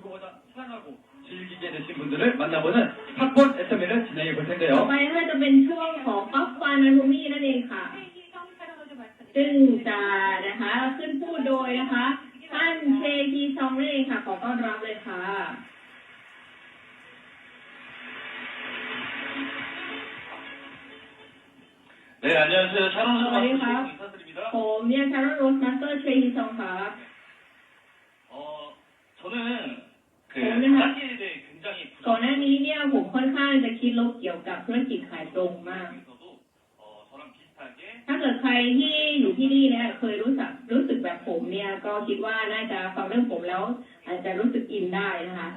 그거보다 사랑하고 즐기게 되신 분들을 만나보는 팝콘 SML을 진행해 볼 ต่อ 텐데요. ไปนะคะจะเป็นช่วงของป๊อปคอร์นนาทูมี่นั่นเองค่ะ ซึ่งจะนะคะขึ้นพูดโดยนะคะท่านเชคีซองนั่นเองค่ะ ขอต้อนรับเลยค่ะ 네, 안녕하세요. 샤론 샤론 네, 마스터 가- 인사드립니다. ผมเนี่ยชารอนโรสมาสเตอร์เชคีซองค่ะ 어, 저는 คือธุรก่อนหน้านี้เนี่ยผมค่อนข้างจะคิดลบเกี่ยวกับธุรกิจขายตรงมาก ถ้าเกิดใครที่อยู่ที่นี่เนี่ยเคยรู้สึกรู้สึกแบบผมเนี่ยก็คิดว่าน่าจะฟังเรื่องผมแล้ว อาจจะรู้สึกอินได้นะคะ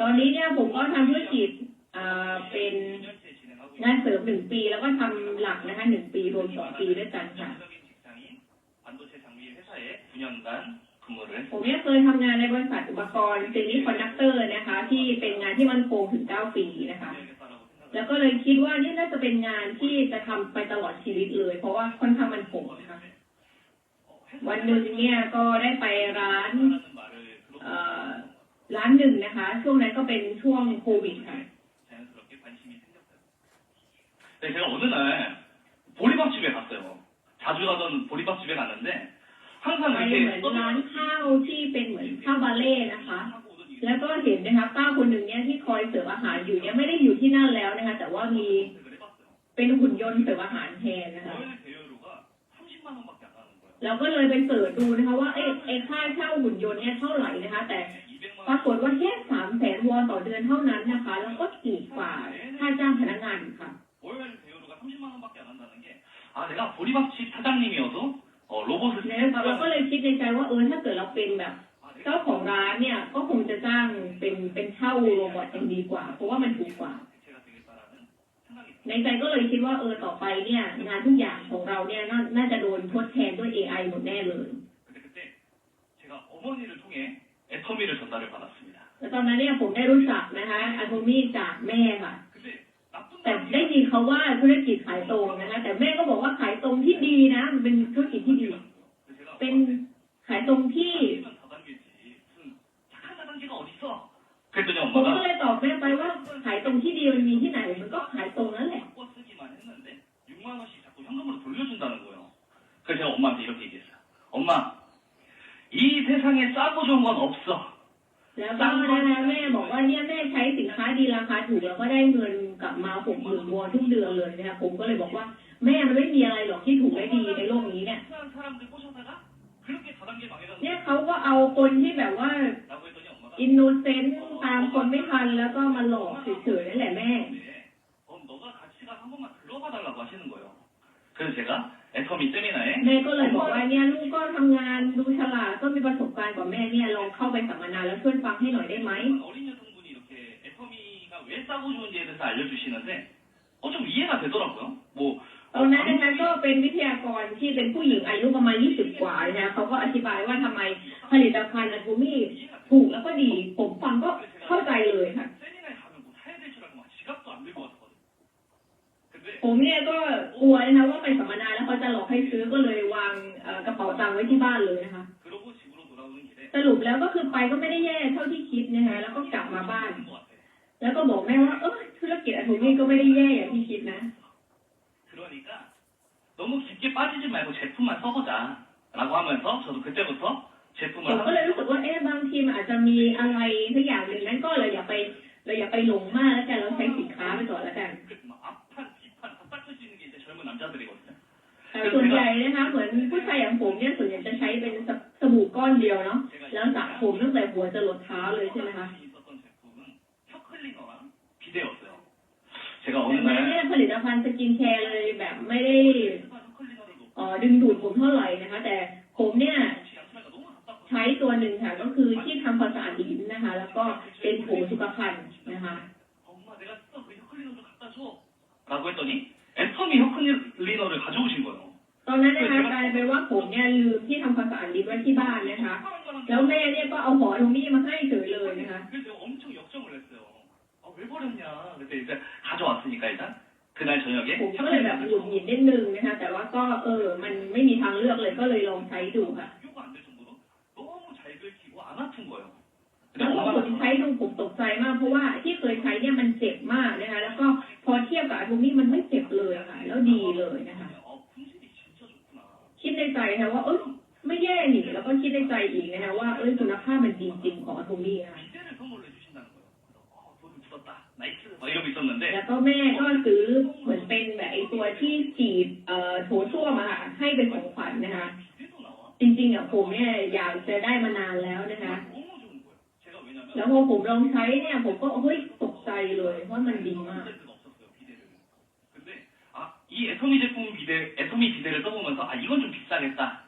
ตอนนี้เนี่ยผมก็ทำธุรกิจเป็นงานเสริมหนึ่งปีแล้วก็ทำหลักนะคะหนึ่งปีรวมสองปีด้วยกันค่ะ 전문적인 직장인 반도체 장비 회사에 9년간 근무를 ผม 했습니다. เนี่ยเคยทำงานในบริษัทอุปกรณ์ซีรีส์คอนดักเตอร์นะคะ ที่เป็นงานที่มันคงถึง 9 ปีนะคะ 해야겠다라고 생각을 แล้วก็เลยคิดว่านี่น่าจะเป็นงานที่จะทำไปตลอดชีวิตเลย เพราะว่าค่อนข้างมันคงนะคะ 어, วันหนึ่งเนี่ยก็ได้ไปร้าน 회사라는 말을 เอ่ 들어보고 อร้านหนึ่งนะคะ ช่วงนั้นก็เป็นช่วงโควิดค่ะ 자연스럽게 관심이 생겼어요. 네, 제가 어느 날 보리밥집에 갔어요. 자주 가던 보리밥집에 갔는데 항상 ไปเหมือน 이렇게 ร้านข้าวที่เป็นเหมือนข้าวบาเล่นะคะ 하고 오던 이 แล้วก็เห็นนะคะป้าคนหนึ่งเนี่ยที่คอยเสิร์ฟอาหารอยู่เนี่ยไม่ได้อยู่ที่นั่นแล้วนะคะ แต่ว่ามี 검색을 해봤어요. เป็นหุ่นยนต์เสิร์ฟอาหารแทนนะคะ 월 대여료가 30만 원밖에 안 하는 거예요. เราก็เลยไปเสิร์ชดูนะคะว่าเอ๊ะไอ้ค่าเช่าหุ่นยนต์เนี่ยเท่าไหร่นะคะ แต่ 200만 ปรากฏว่าแค่สามแสนวอนต่อเดือนเท่านั้นนะคะ แล้วก็ถูกกว่าค่าจ้างพนักงานค่ะ 월 대여료가 30만 원밖에 안 한다는 게 아, 내가 보리밥집 사장님이어도 เราก็เลยคิดในใจว่าเออถ้าเกิดเราเป็นแบบ เจ้าของร้านเนี่ยก็คงจะจ้างเป็นเป็นเช่าโรบอทยังดีกว่า เพราะว่ามันถูกกว่า ในใจก็เลยคิดว่าเออต่อไปเนี่ย งานทุกอย่างของเราเนี่ยน่าจะโดนทดแทนด้วย AI หมดแน่เลยแต่ตอนนั้นเนี่ยผมได้รู้จักนะคะอะโทมี่จากแม่ค่ะแต่ได้ยินเขาว่าธุรกิจขายตรงนะคะแต่แม่ก็บอกว่าขายตรงที่ดีนะมันเป็นธุรก แม่บอกว่าเนี่ยแม่ใช้สินค้าดีราคาถูกแล้วก็ได้เงินกลับมาหกหมื่นวอนทุกเดือนเลยนะคะผมก็เลยบอกว่า แม่มันไม่มีอะไรหรอกที่ถูกไละดีในโลกนี้เนี่ยเนี่ยเขาก็เอาคนที่แบบว่าอินโนเซนต์ตามคนไม่ทันแล้วก็มาหลอกเฉยๆนั่นแหละแม่แม่ก็เลยบอกว่าเนี่ยลูกก็ทำงานดูฉลาดก็มีประสบารย์กับแม่เนี่ยลองเข้าไปสัมมนาแล้วช่วยฟังให้หน่อยได้ไหมตอนนั้นนั้นก็เป็นวิทยากรที่เป็นผู้หญิงอายุประมาณ 20 กว่านะเขาก็อธิบายว่าทำไมผลิตภัณฑ์อัลบูมี่ถูกแล้วก็ดี ผมฟังก็เข้าใจเลยค่ะผมเนี่ยก็กลัวนะว่าไปสัมมนาแล้วเขาจะหลอกให้ซื้อก็เลยวางกระเป๋าตังค์ไว้ที่บ้านเลยนะคะ สรุปแล้วก็คือไปก็ไม่ได้แย่เท่าที่คิดนะคะแล้วก็กลับมาบ้าน 것 같아. แล้วก็บอกแม่ว่าเออธุรกิจอะทูมี่ก็ไม่ได้แย่อย่างที่คิดนะ 그러니까 너무 깊게 빠지지 말고 제품만 써보자. 라고 하면서 저도 그때부터 ผม 제품을 ก็เลยรู้สึกว่าเอ๊ะบางทีมันอาจจะมีอะไรสักอย่างหนึ่งนั้นก็เลยอย่าไปเราอย่าไปหลงมากแล้วกันเราใช้สินค้าไปก่อนแล้วกัน 막 앞판, 뒷판 다 닦을 수 있는 게 이제 젊은 남자들이거든요. แต่ส่วนใหญ่นะคะเหมือนผู้ชายอย่างผมเนี่ยส่วนใหญ่จะใช้เป็นส สบู่ก้อนเดียวเนาะ 제가 แล้วสระผมตั้งแต่หัวจะหลดเท้าเลยใช่ไหมคะ 관심이 있었던 제품은 혀클리너랑 비데였어요. 제가 ดั 어느 งนั้นเนี่ย 날 ผลิตภัณฑ์สกินแคร์เลยแบบไม่ได้ 혀클리너를 놓고 เอ่อดึงดูดผมเท่าไหร่นะคะ แต่ผมเนี่ย 혹시 양치하니까 너무 답답하고 ใช้ตัวหนึ่งค่ะก็คือที่ทำความสะอาดลิ้นนะคะ แล้วก็เป็นผงสุขภัณฑ์นะคะ 엄마 내가 쓰던 그 혀클리너 좀 갖다 줘. 라고 했더니 애터미 혀클리너를 가져오신 거예요. ตอนนั้นนะคะกลายเป็นว่าผมเนี่ยลืมที่ทำความสะอาดลิ้นไว้ที่บ้านนะคะ แล้วแม่เนี่ยก็เอาหอทมี่มาให้เฉยเลยนะคะ 그래서 제가 엄청 역정을 했어요. 아, 왜 버렸냐. 그때 이제 가져왔으니까 일단 그날 저녁에 ผมก็เลยแบบหงุดหงิดนิดนึงนะคะ แต่ว่าก็เออ มันไม่มีทางเลือกเลยก็เลยลองใช้ดูค่ะ 비교가 안 될 정도로 너무 잘 긁히고 안 아픈 거예요. 근데 แล้วพอผม 엄마가 ใช้ดูผมตกใจมาก เพราะว่าที่เคยใช้เนี่ยมันเจ็บมากนะคะ แล้วก็ เนี่ยผมก็เฮ้ยตกใจเลยว่ามันดีมาก 쓸 데가 없었어요. 비데를. 근데 아, 이 애터미 제품 비데, 애터미 비데를 써보면서 아 이건 좀 비싸겠다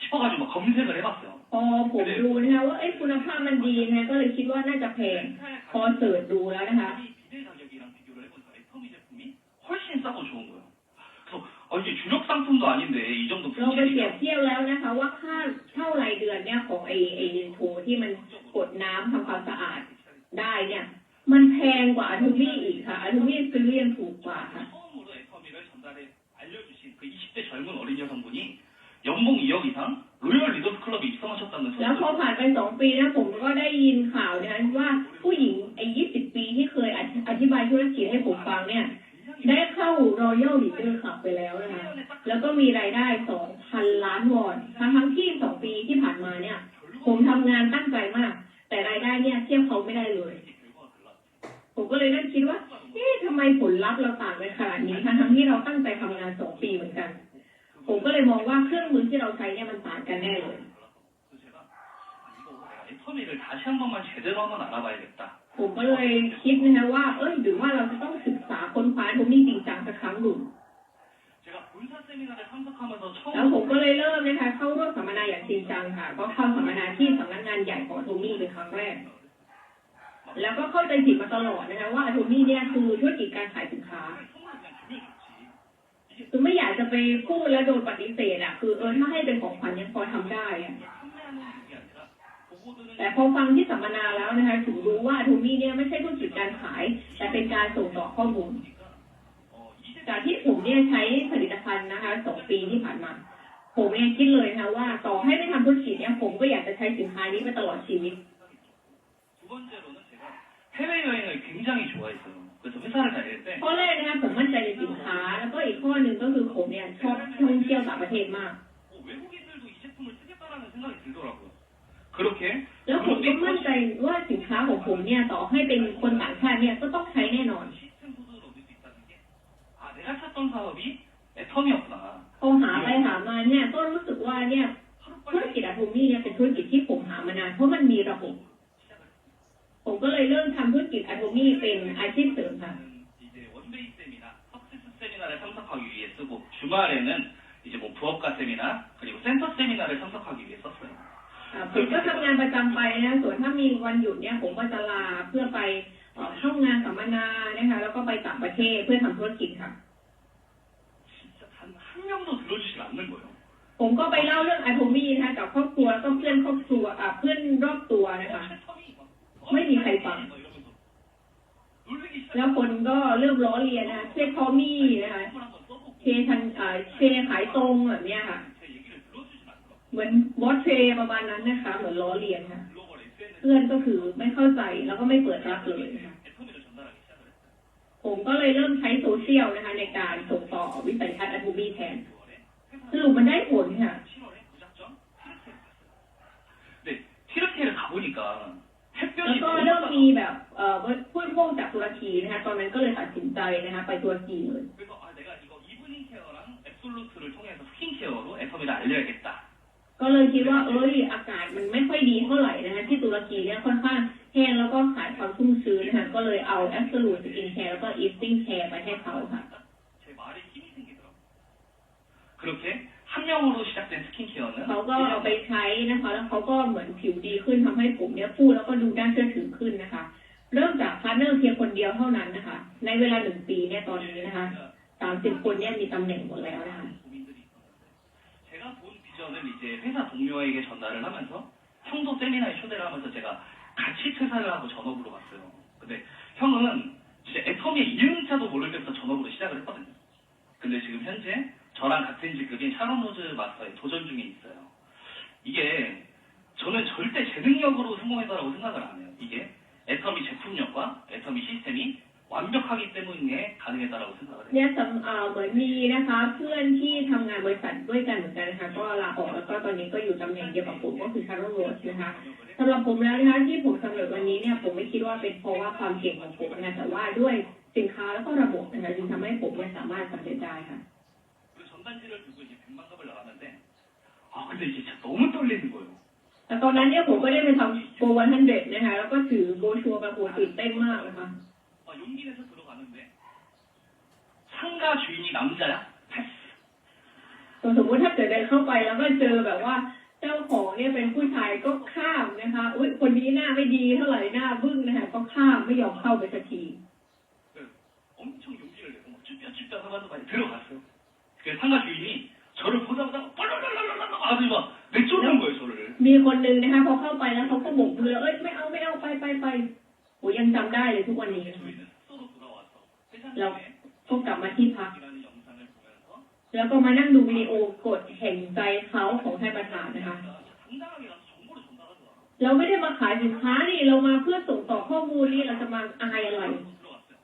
싶어가지고 막 검색을 해봤어요. พอผมดูนะคะว่าเอ้ยคุณภาพมันดีนะคะก็เลยคิดว่าน่าจะแพง พอเสิร์ชดูแล้วนะคะ 이 비데 가격이랑 비교를 해보니까 애터미 제품이 훨씬 싸고 좋은 거예요. 그래서 아, 이게 주력 상품도 아닌데 이 정도 เราไปเปรียบ 품질이면 เทียบแล้วนะคะ ว่าค่าเท่ารายเดือนเนี่ยของไอไอโถที่มันกดน้ำทำความสะอาด ได้เนี่ย มันแพงกว่าอนุมี่อีกค่ะอนุมี่ซื้อยัถูกกว่าค่ะแล้วพอผ่านไปสองปีนะผมก็ได้ยินข่าวนะว่าผู้หญิงไอ้ยี่สิบปีที่เคยอธิบายธุรกิจให้ผมฟังเนี่ยได้เข้าร Royal Leader Club ไปแล้วนะคะ แล้วก็มีรายได้สองพันล้านวอน ทั้งทั้งที่สองปีที่ผ่านมาเนี่ย ผมทำงานตั้งใจมาก ได้ เนี่ยเทียบเขาไม่ได้เลย ผมก็เลยนั่งคิดว่าเอ๊ะทำไมผลลัพธ์เราต่างกันขนาดนี้ทั้งที่เราตั้งใจทำงานสองปีเหมือนกัน ผมก็เลยมองว่าเครื่องมือที่เราใช้เนี่ยมันต่างกันแน่เลยผมก็เลยคิดนะว่า เอ้ยหรือว่าเราจะต้องศึกษาค้นคว้าตรงนี้จริงจังสักครั้งหนึ่งแล้วผมก็เลยเริ่มนะคะเข้าร่วมสัมมนาอย่างจริงจังค่ะ ก็เข้าสัมมนาที่สำนัก ใหญ่ของอะโทมี่เป็นครั้งแรก แล้วก็เข้าใจผิดมาตลอดนะคะว่าอะโทมี่เนี่ยคือธุรกิจการขายสินค้าคือไม่อยากจะไปพูดแล้วโดนปฏิเสธอะ คือเออถ้าให้เป็นของขวัญยังพอทำได้อะแต่พอฟังที่สัมมนาแล้วนะคะถึงรู้ว่าทูมี่เนี่ยไม่ใช่ธุรกิจการขาย แต่เป็นการส่งต่อข้อมูลจากที่ผมเนี่ยใช้ผลิตภัณฑ์นะคะสองปีที่ผ่านมา ผมเองคิดเลยนะคะว่าต่อให้ไม่ทำธุรกิจเนี่ยผมก็อยากจะใช้สินค้านี้ไปตลอดชีวิต 두 번째로는 제가 해외여행을 굉장히 좋아했어요. 그래서 회사를 다닐 때 ข้อแรกนะคะผมมั่นใจในสินค้า แล้วก็อีกข้อหนึ่งก็คือผมเนี่ยชอบท่องเที่ยวต่างประเทศมาก 어, 외국인들도 이 제품을 쓰겠다라는 생각이 들더라고요. 그렇게 แล้วผมก็มั่นใจว่าสินค้าของผมเนี่ยต่อให้เป็นคนต่างชาติเนี่ยก็ต้องใช้แน่นอน 시스템 소득을 얻을 수 있다는 게 아, 내가 찾던 사업이 애텀이었구나. พอหาไปหามาเนี่ยก็รู้สึกว่าเนี่ยธุรกิจอะทูมี่เนี่ยเป็นธุรกิจที่ผมหามานานเพราะมันมีระบบ ผมก็เลยเริ่มทำธุรกิจอะทูมี่เป็นอาชีพเสริมค่ะ 이제 원베이 세미나, 석세스 세미나를 참석하기 위해 쓰고 주말에는 이제 뭐 부업가 세미나 그리고 센터 세미나를 참석하기 위해 썼어요. อ่าผมก็ทำงานประจำไปนะส่วนถ้ามีวันหยุดเนี่ยผมก็จะลาเพื่อไปเอ่อเข้างานสัมมนานะคะ แล้วก็ไปต่างประเทศเพื่อทำธุรกิจค่ะ 진짜 단 한 명도 들어주질 않는 거예요. ผมก็ไปเล่าเรื่องอะโทมี่นะคะกับครอบครัวแล้วก็เพื่อนครอบครัวอ่าเพื่อนรอบตัวนะคะ 어, ไม่มีใครฟัง 막 이러면서 놀리기 แล้ว 시작해요. คนก็เริ่มล้อเลียนนะคะเชฟทอมมี่นะคะ 한번 써보고 เชทันอ่าเชขายตรงแบบเนี้ยค่ะ 제 얘기를 들어주진 않더라고요. เหมือนบอสเชประมาณนั้นนะคะ เหมือนล้อเลียนค่ะ 글로벌 SNS เพื่อนก็คือไม่เข้าใจแล้วก็ไม่เปิดรับเลยนะคะ ะ ผมก็เลยเริ่มใช้โซเชียลนะคะ ในการส่งต่อวิสัยทัศน์อะทูมี่แทน 6월에 สรุปมันได้ผลค่ะ 7월에 무작정 티르케를 갔어요. 근데 티르케를 가보니까 แล้ว 햇볕이 ก็ 너무 เริ่ม 많아. มีแบบเอ่อผู้พวกจากตุรกีนะคะ ตอนนั้นก็เลยตัดสินใจนะคะ ไปตุรกีเลย 그래서 아 내가 이거 이브닝 케어랑 앱솔루트를 통해서 스킨케어로 애터미를 알려야겠다. ก็เลยคิดว่าเอ้ยอากาศมันไม่ค่อยดีเท่าไหร่นะคะ ที่ตุรกีเนี่ยค่อนข้างแห้งแล้วก็ขาดความชุ่มชื้นนะคะ ก็ ะ เลยเอา Absolute Skin Care แล้วก็ Easting Care ไปให้เขาค่ะ 제 말에 힘이 생기더라고요. 그렇게 한 명으로 시작된 스킨케어는 เขาก็เอาไปใช้นะคะ แล้วเขาก็เหมือนผิวดีขึ้นทำให้ผมเนี่ยพูดแล้วก็ดูน่าเชื่อถือขึ้นนะคะ เริ่มจากพาร์ทเนอร์เพียงคนเดียวเท่านั้นนะคะ ในเวลาหนึ่งปีเนี่ยตอนนี้นะคะสามสิบคนเนี่ยมีตำแหน่งหมดแล้วนะคะ 고민들이 있었는데 제가 본 비전을 이제 회사 동료에게 전달을 하면서 형도 세미나에 초대를 하면서 제가 같이 퇴사를 하고 전업으로 갔어요. 근데 형은 진짜 애터미의 이름자도 모를 때부터 전업으로 시작을 했거든요. 근데 지금 현재 저랑 같은 직급인 샤론 로즈 마스터에 도전 중에 있어요. 이게 저는 절대 재능력으로 성공했다고 생각을 안 해요. 이게 애터미 제품력과 애터미 시스템이 완벽하기 때문에 가능했다라고 생각을 해요. เนี่ยสำเอ่อเหมือนมีนะคะเพื่อนที่ทำงานบริษัทด้วยกันเหมือนกันนะคะก็ลาออกแล้วก็ตอนนี้ก็อยู่ตำแหน่งเดียวกับผมก็คือคาร์โรโรสนะคะ สํหรับผมแล้วนะคะที่ผมสำรวจวันนี้เนี่ยผมไม่คิดว่าเป็นเพราะว่าความเก่งของผมนะแต่ว่าด้วยสินค้าแล้วก็ระบบนะคะจึงทำให้ผมไม่สามารถสำเร็จได้ค่ะแต่ตอนนั้นเนี่ยผมก็ได้ไปทำโปรวันทันเด็ดนะคะแล้วก็ถือโบชัวมาหัวตื่นเต้นมากนะคะสมมติถ้าเกิดเดินเข้าไปแล้วก็เจอแบบว่า เจ้าของเนี่ยเป็นผู้ชายก็ข้ามนะคะอุ้ยคนนี้หน้าไม่ดีเท่าไหร่หน้าบึ้งนะคะก็ข้ามไม่ยอมเข้าไปสักที 엄청 용기를 내고 막 쭈뼛쭈뼛 하면서 많이 들어갔어요. 그 상가 주인이 저를 보자마자 빨랄랄랄랄랄 아주 막 내쫓는 거예요 저를. มีคนหนึ่งนะคะพอเข้าไปแล้วเขาก็บอกเลยเอ้ยไม่เอาไม่เอาไปไปไปโอ้ยังจำได้เลยทุกวันนี้ 저희는 숙소로 돌아와서 회장님의 ก็กลับมาที่พัก แล้วก็มานั่งดูวิดีโอกดแห่งใจเขาของท่านประธานนะคะ 당당하게 가서 정보를 전달하더라고요. เราไม่ได้มาขายสินค้านี่เรามาเพื่อส่งต่อข้อมูลนี่เราจะมาอายอะไร 들어갔어요.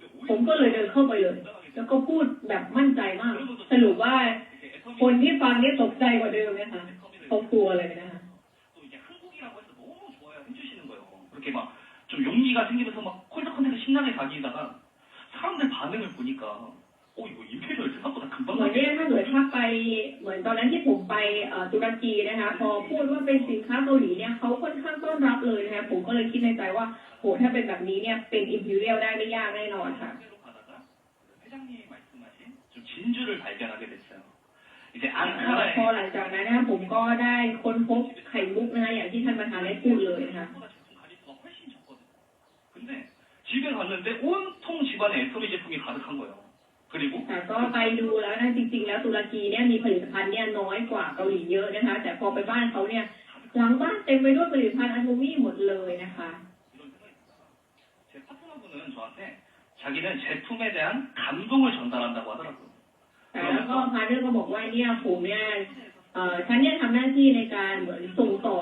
근데 ผมก็เลยเดินเข้าไปเลย แล้วก็พูดแบบมั่นใจมาก สรุปว่า 이렇게 애터미 คนที่ฟังเนี่ยตกใจกว่าเดิมนะคะเขากลัวเลยนะคะ 또 이제 한국이라고 해서 너무 좋아요 해주시는 거예요. 그렇게 막 좀 용기가 생기면서 막 콜드컨텐츠 신나게 다니다가 사람들 반응을 보니까 어 이거 임페리얼 생각보다 เห 금방 มือน 가게 เนี่ยถ้าเกิดถ้าไปเหมือนตอนนั้นที่ผมไปเอ่อตุรกีนะคะ พอพูดว่าเป็นสินค้าเกาหลีเนี่ยเขาค่อนข้างต้อนรับเลยนะคะผมก็เลยคิดในใจว่าโหถ้าเป็นแบบนี้เนี่ยเป็นอิมพีเรียลได้ไม่ยากแน่นอนค่ะ 로 가다가 회장님이 말씀하신 좀 진주를 발견하게 됐어요. 이제 พอ 앙카라에 หลังจากนั้นนะคะผมก็ได้ค้นพบไข่มุกนะคะอย่างที่ท่านประธานได้พูดเลยนะคะ 보다 제품 가짓수가 훨씬 적거든요. 근데 집에 갔는데 온통 집안에 애터미 제품이 가득한 거예요. แต่ก็ไปดูแล้วนะจริง ๆ แล้วตุรกีเนี่ยมีผลิตภัณฑ์เนี่ยน้อยกว่าเกาหลีเยอะนะคะ แต่พอไปบ้านเขาเนี่ยหลังบ้านเต็มไปด้วยผลิตภัณฑ์อันโนมี่หมดเลยนะคะแต่แล้วก็พาร์เนอร์ก็บอกว่าเนี่ยผมเนี่ยฉันเนี่ยทำหน้าที่ในการเหมือนส่งต่อ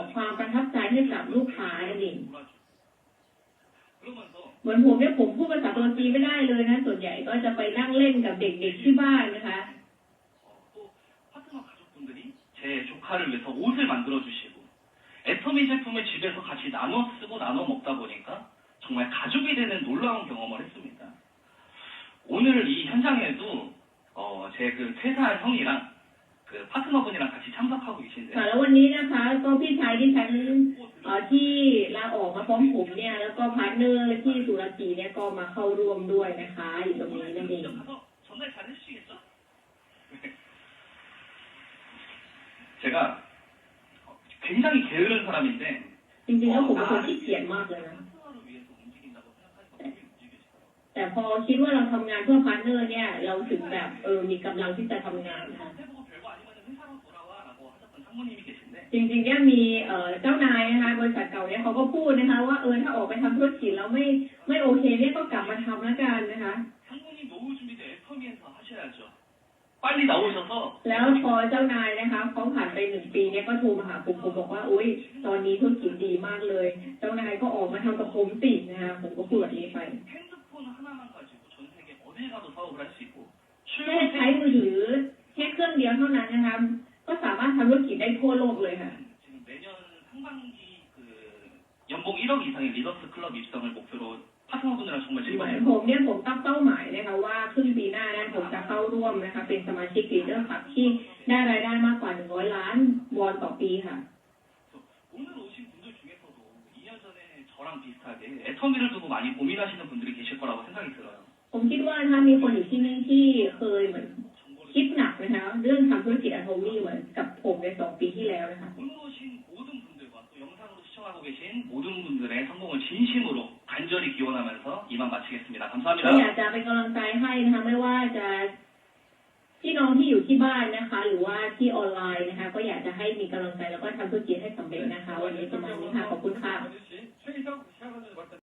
เหมือนผมเนี่ยผมพูดภาษาตุรกีไม่ได้เลยนะส่วนใหญ่ก็จะไปนั่งเล่นกับเด็กๆที่บ้านนะคะ 어, 또 파트너 가족분들이 제 조카를 위해서 옷을 만들어 주시고 애터미 제품을 집에서 같이 나눠 쓰고 나눠 먹다 보니까 정말 가족이 되는 놀라운 경험을 했습니다. 오늘 이 현장에도 어, 제 그 퇴사한 형이랑 그 파트너분이랑 같이 참석하고 ค่ะ 계신데 แล้ววันนี้นะคะก็พี่ชายที่ฉันเอ่อที่ลาออกมาพร้อมผมเนี่ย แล้วก็พาร์ทเนอร์ที่ ตุรกีเนี่ยก็มาเข้าร่วมด้วยนะคะ อยู่ตรงนี้นั่นเอง 직접 가서 전달 잘 해주시겠죠? 제가 어, 굉장히 게으른 사람인데 จริงๆแล้วผมเป็นคนที่เกียจมากเลยนะ 파트너를 위해서 움직인다고 생각하니까 되게 움직여지더라고요. แต่พอคิดว่าเราทำงานเพื่อพาร์ทเนอร์เนี่ย เราถึงแบบเออมีกำลังที่จะทำงานนะคะ ะ นี้มีเจ้านายนะคะบริษัทเก่าเนี่ยเขาก็พูดนะคะ ว่าเออถ้าออกไปทำธุรกิจแล้วไม่ไม่โอเคเนี่ยก็กลับมาทำแล้วกันนะคะแล้วพอเจ้านายนะคะเขาผ่านไปหนึ่งปีเนี่ยก็โทรมาหาผมผมบอกว่าอุ้ยตอนนี้ธุรกิจดีมากเลย เจ้านายก็ออกมาทำกับผมติดนะคะผมก็พูดแบบนี้ไปแค่ใช้มือถือแค่เครื่องเดียวเท่านั้นนะคะก็สามารถทำธุรกิจได้ทั่วโลกเลยค่ะ 이상의 리더스 클럽 입성을 목표로 파트너분들이랑 정말 เหมือน 즐거워요. ผมเนี่ยผมตั้งเป้าหมายนะคะว่าครึ่งปีหน้านั้นผมจะเข้าร่วมนะคะ เป็นสมาชิกลีดเดอร์คลับที่ได้รายได้มากกว่า 100 ล้านวอนต่อปีค่ะ 오늘 오신 분들 중에서도 2년 전에 저랑 비슷하게 애터미를 두고 많이 고민하시는 분들이 계실 거라고 생각이 들어요. ผมคิดว่าถ้ามีคนอยู่ที่นี่ที่เคยเหมือน 정보를 คิดหนักนะคะเรื่องทำธุรกิจอะโทมี่เหมือนกับผมในสองปีที่แล้วนะคะ 오늘 오신 모든 분들과 또 영상으로 시청하고 계신 모든 분들의 성공을 진심으로 간절히 기원하면서 이만 마치겠습니다. ก็ 감사합니다. อยากจะเป็นกำลังใจให้นะคะไม่ว่าจะพี่น้องที่อยู่ที่บ้านนะคะ หรือว่าที่ออนไลน์นะคะ ก็อยากจะให้มีกำลังใจแล้วก็ทำธุรกิจให้สำเร็จนะคะ วันนี้ประมาณนี้ค่ะขอบคุณค่ะ 최희석 샤먼을 맡은